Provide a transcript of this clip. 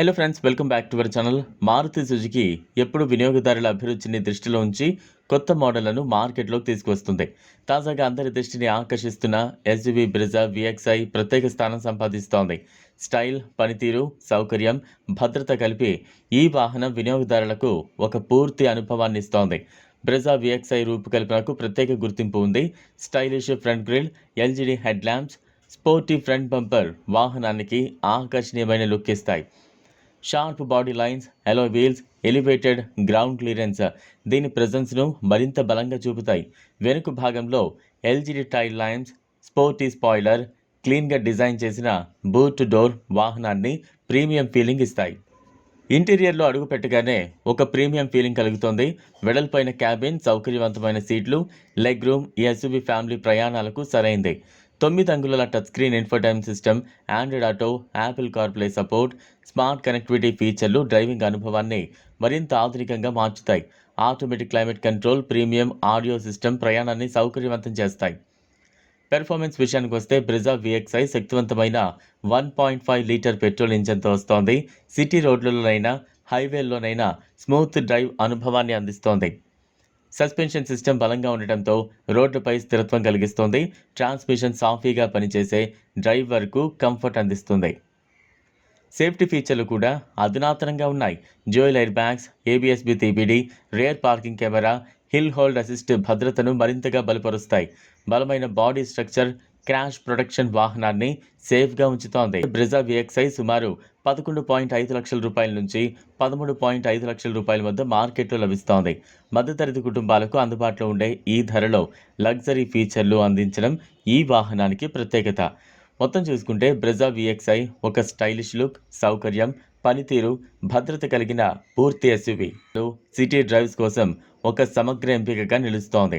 Hello friends welcome back to our channel Maruti Suzuki ఎప్పుడు వినియోగదారుల అభిరుచిని దృష్టిలో ఉంచి కొత్త మోడళ్ళను మార్కెట్లోకి తీసుకువస్తుంది. తాజాగా అందరి దృష్టిని ఆకర్షిస్తున్న ఎస్యువి బ్రిజా విఎక్స్ఐ ప్రత్యేక స్థానం సంపాదిస్తోంది. స్టైల్ పనితీరు సౌకర్యం భద్రత కలిపి ఈ వాహనం వినియోగదారులకు ఒక పూర్తి అనుభవాన్ని ఇస్తోంది. బ్రెజా విఎక్స్ఐ రూపకల్పనకు ప్రత్యేక గుర్తింపు ఉంది. Stylish front grille LED head lamps sporty front bumper వాహనానికి ఆకర్షణీయమైన లుక్ ఇస్తాయి. Sharp body lines alloy wheels elevated ground clearance దీని ప్రెజెన్స్ను మరింత బలంగా చూపుతాయి. వెనుక భాగంలో LED tail lines sporty spoiler క్లీన్గా డిజైన్ చేసిన బూట్ డోర్ వాహనాన్ని ప్రీమియం ఫీలింగ్ ఇస్తాయి. ఇంటీరియర్లో అడుగు పెట్టగానే ఒక ప్రీమియం ఫీలింగ్ కలుగుతోంది. వెడల్పైన క్యాబిన్ సౌకర్యవంతమైన సీట్లు లెగ్ రూమ్ ఈ ఫ్యామిలీ ప్రయాణాలకు సరైంది. తొమ్మిది అంగుళాల touch screen infotainment system Android Auto Apple CarPlay support smart connectivity ఫీచర్లు డ్రైవింగ్ అనుభవాన్ని మరింత ఆధునికంగా మార్చుతాయి. Automatic climate control premium audio system ప్రయాణాన్ని సౌకర్యవంతం చేస్తాయి. పెర్ఫార్మెన్స్ విషయానికి వస్తే బ్రిజా విఎక్స్ఐ శక్తివంతమైన one point five litre petrol ఇంజన్తో వస్తోంది. సిటీ రోడ్లలోనైనా హైవేల్లోనైనా స్మూత్ డ్రైవ్ అనుభవాన్ని అందిస్తోంది. సస్పెన్షన్ సిస్టమ్ బలంగా ఉండటంతో రోడ్లపై స్థిరత్వం కలిగిస్తుంది. ట్రాన్స్మిషన్ సాఫీగా పనిచేసే డ్రైవర్కు కంఫర్ట్ అందిస్తుంది. సేఫ్టీ ఫీచర్లు కూడా అధునాతనంగా ఉన్నాయి. జోయిల్ ఎయిర్ బ్యాగ్స్ ఏబిఎస్బి TBD rear parking camera hill hold assist భద్రతను మరింతగా బలపరుస్తాయి. బలమైన బాడీ స్ట్రక్చర్ క్రాష్ ప్రొటెక్షన్ వాహనాన్ని సేఫ్గా ఉంచుతోంది. బ్రిజా విఎక్స్ఐ సుమారు పదకొండు పాయింట్ ఐదు లక్షల రూపాయల నుంచి పదమూడు పాయింట్ ఐదు లక్షల రూపాయల వద్ద మార్కెట్లో లభిస్తోంది. మధ్యతరగతి కుటుంబాలకు అందుబాటులో ఉండే ఈ ధరలో లగ్జరీ ఫీచర్లు అందించడం ఈ వాహనానికి ప్రత్యేకత. మొత్తం చూసుకుంటే బ్రెజా విఎక్స్ఐ ఒక స్టైలిష్ లుక్ సౌకర్యం పనితీరు భద్రత కలిగిన పూర్తి ఎస్యూవీ. సిటీ డ్రైవ్స్ కోసం ఒక సమగ్ర ఎంపికగా నిలుస్తోంది.